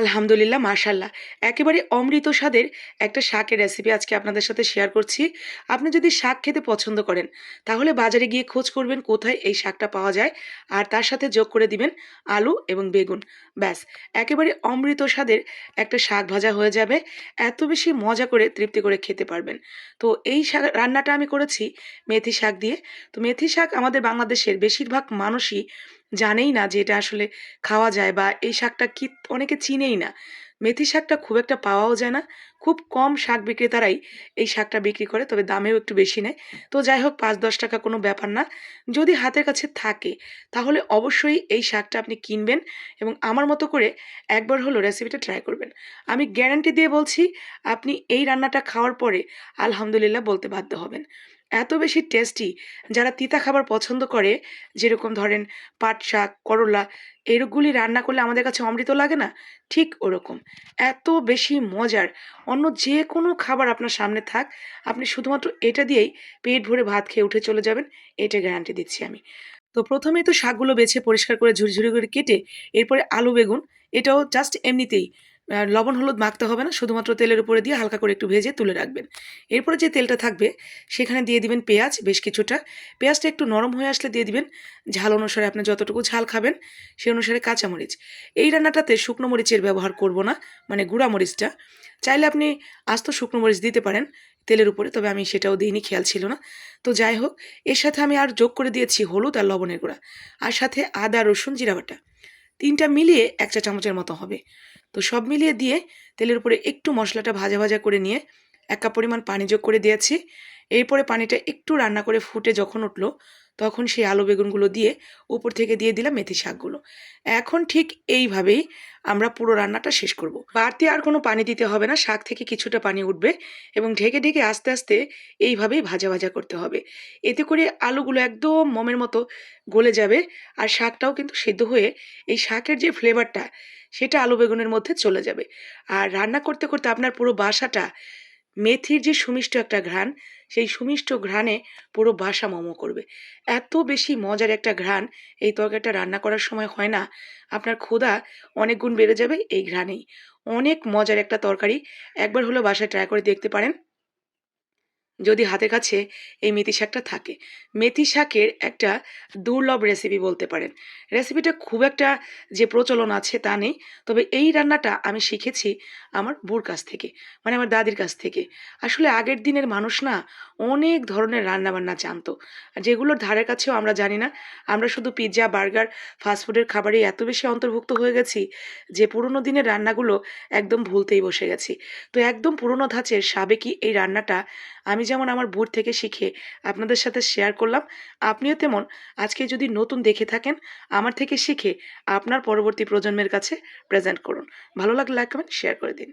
আলহামদুলিল্লাহ মাশাল্লাহ একেবারে অমৃত স্বাদের একটা শাকের রেসিপি আজকে আপনাদের সাথে শেয়ার করছি। আপনি যদি শাক খেতে পছন্দ করেন, তাহলে বাজারে গিয়ে খোঁজ করবেন কোথায় এই শাকটা পাওয়া যায় আর তার সাথে যোগ করে দিবেন আলু এবং বেগুন। ব্যাস, একেবারে অমৃত স্বাদের একটা শাক ভাজা হয়ে যাবে। এত বেশি মজা করে তৃপ্তি করে খেতে পারবেন। তো এই শাক রান্নাটা আমি করেছি মেথি শাক দিয়ে। তো মেথি শাক আমাদের বাংলাদেশের বেশিরভাগ মানুষই জানেই না যে এটা আসলে খাওয়া যায় বা এই শাকটা কি অনেকে চিনেই না। মেথি শাকটা খুব একটা পাওয়াও যায় না। খুব কম শাক বিক্রেতারাই এই শাকটা বিক্রি করে, তবে দামেও একটু বেশি নেয়। তো যাই হোক পাঁচ দশ টাকা কোনো ব্যাপার না। যদি হাতের কাছে থাকে, তাহলে অবশ্যই এই শাকটা আপনি কিনবেন এবং আমার মতো করে একবার হলো রেসিপিটা ট্রাই করবেন। আমি গ্যারান্টি দিয়ে বলছি, আপনি এই রান্নাটা খাওয়ার পরে আলহামদুলিল্লাহ বলতে বাধ্য হবেন। এত বেশি টেস্টি যারা তিতা খাবার পছন্দ করে, যেরকম ধরেন পাট শাক, করলা, এরগুলি রান্না করলে আমাদের কাছে অমৃত লাগে না? ঠিক ওরকম। এত বেশি মজার। অন্য যে কোনো খাবার আপনার সামনে থাক, আপনি শুধুমাত্র এটা দিয়েই পেট ভরে ভাত খেয়ে উঠে চলে যাবেন, এটা গ্যারান্টি দিচ্ছি আমি। তো প্রথমেই তো শাকগুলো বেছে পরিষ্কার করে ঝুরঝুরি করে কেটে, এরপরে আলু, বেগুন, এটাও জাস্ট এমনিতেই লবণ, হলুদ মাখতে হবে না, শুধুমাত্র তেলের উপরে দিয়ে হালকা করে একটু ভেজে তুলে রাখবেন। এরপরে যে তেলটা থাকবে, সেখানে দিয়ে দিবেন পেঁয়াজ, বেশ কিছুটা। পেঁয়াজটা একটু নরম হয়ে আসলে দিয়ে দিবেন। ঝাল অনুসারে আপনি যতটুকু ঝাল খাবেন সেই অনুসারে কাঁচামরিচ। এই রান্নাটাতে শুকনো মরিচের ব্যবহার করব না মানে গুঁড়া মরিচটা। চাইলে আপনি আস্ত শুকনো মরিচ দিতে পারেন তেলের উপরে, তবে আমি সেটাও দিইনি, খেয়াল ছিল না। তো যাই হোক, এর সাথে আমি আর যোগ করে দিয়েছি হলুদ আর লবণের গুঁড়া। আর সাথে আদা, রসুন, জিরা বাটা। তিনটা মিলিয়ে এক চা চামচের মতো হবে। তো সব মিলিয়ে দিয়ে তেলের উপরে একটু মশলাটা ভাজা ভাজা করে নিয়ে এক কাপ পরিমাণ পানি যোগ করে দিয়েছি। এরপরে পানিটা একটু রান্না করে ফুটে যখন উঠল তখন সেই আলু বেগুনগুলো দিয়ে উপর থেকে দিয়ে দিলাম মেথি শাকগুলো। এখন ঠিক এইভাবেই আমরা পুরো রান্নাটা শেষ করব। বাড়তি আর কোনো পানি দিতে হবে না, শাক থেকে কিছুটা পানি উঠবে এবং ঢেকে ঢেকে আস্তে আস্তে এইভাবেই ভাজা ভাজা করতে হবে। এতে করে আলুগুলো একদম মমের মতো গলে যাবে আর শাকটাও কিন্তু সেদ্ধ হয়ে এই শাকের যে ফ্লেভারটা সেটা আলু বেগুনের মধ্যে চলে যাবে। আর রান্না করতে করতে আপনার পুরো বাসাটা মেথির যে সুমিষ্ট একটা ঘ্রাণ, সেই সুমিষ্ট ঘ্রাণে পুরো বাসা মোমো করবে। এত বেশি মজার একটা ঘ্রাণ এই তরকারিটা রান্না করার সময় হয় না, আপনার ক্ষুধা অনেক গুণ বেড়ে যাবে এই ঘ্রাণেই। অনেক মজার একটা তরকারি, একবার হলো বাসায় ট্রাই করে দেখতে পারেন। যদি হাতের কাছে এই মেথি শাকটা থাকে। মেথি শাকের একটা দুর্লভ রেসিপি বলতে পারেন। রেসিপিটা খুব একটা যে প্রচলন আছে তা নেই। তবে এই রান্নাটা আমি শিখেছি আমার বুর কাছ থেকে মানে আমার দাদির কাছ থেকে। আসলে আগের দিনের মানুষ না অনেক ধরনের রান্নাবান্না জানতো। যেগুলোর ধারের কাছেও আমরা জানি না। আমরা শুধু পিৎজা বার্গার ফাস্টফুডের খাবারে এত বেশি অন্তর্ভুক্ত হয়ে গেছি যে পুরনো দিনের রান্নাগুলো একদম ভুলতেই বসে গেছি। তো একদম পুরনো ধাঁচের সাবেকি এই রান্নাটা আমি যেমন আমার বুট থেকে শিখে আপনাদের সাথে শেয়ার করলাম, আপনিও তেমন আজকে যদি নতুন দেখে থাকেন, আমার থেকে শিখে আপনার পরবর্তী প্রজন্মের কাছে প্রেজেন্ট করুন। ভালো লাগলে লাইক কমেন্ট শেয়ার করে দিন।